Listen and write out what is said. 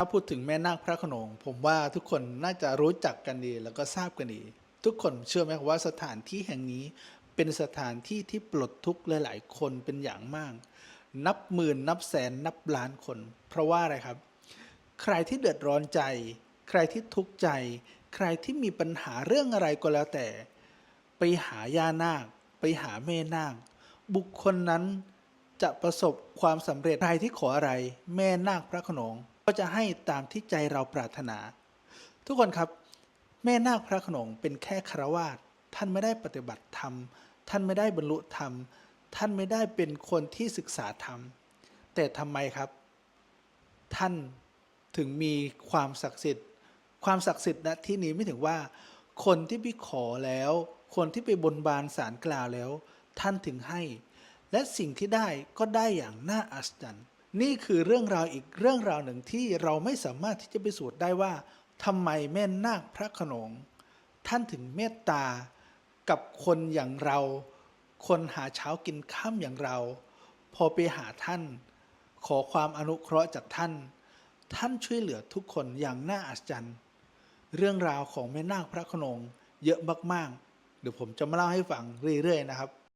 ถ้าพูดถึงแม่นาคพระขนง ผมว่าทุกคนน่าจะรู้จักกันดีแล้วก็ทราบกันดี ทุกคนเชื่อไหมว่าสถานที่แห่งนี้เป็นสถานที่ที่ปลดทุกข์หลายๆคนเป็นอย่างมาก นับหมื่นนับแสนนับล้านคน เพราะว่าอะไรครับ ใครที่เดือดร้อนใจ ใครที่ทุกข์ใจ ใครที่มีปัญหาเรื่องอะไรก็แล้วแต่ ไปหาย่านาค ไปหาแม่นาค บุคคลนั้นจะประสบความสำเร็จใครที่ขออะไร แม่นาคพระขนง ก็จะให้ตามที่ใจเราปรารถนา ทุกคนครับ แม่นาคพระขนงเป็นแค่คารวาสท่านไม่ได้ปฏิบัติธรรม ท่านไม่ได้บรรลุธรรม ท่านไม่ได้เป็นคนที่ศึกษาธรรม แต่ทำไมครับ ท่านถึงมีความศักดิ์สิทธิ์ ความศักดิ์สิทธิ์ณที่นี้ไม่ถึงว่า คนที่ไปขอแล้ว คนที่ไปบนบานสารกล่าวแล้ว ท่านถึงให้ และสิ่งที่ได้ก็ได้อย่างน่าอัศจรรย์ นี่คือเรื่องราวอีกเรื่องราวหนึ่งที่เราไม่สามารถที่จะไปสูตรได้ว่าทำไมแม่นาคพระโขนง ท่านถึงเมตตา กับคนอย่างเรา คนหาเช้ากินข้ามอย่างเรา พอไปหาท่าน ขอความอนุเคราะห์จากท่าน ท่านช่วยเหลือทุกคนอย่างน่าอัศจรรย์ เรื่องราวของแม่นาคพระโขนงเยอะมากๆ เดี๋ยวผมจะมาเล่าให้ฟังเรื่อยๆนะครับ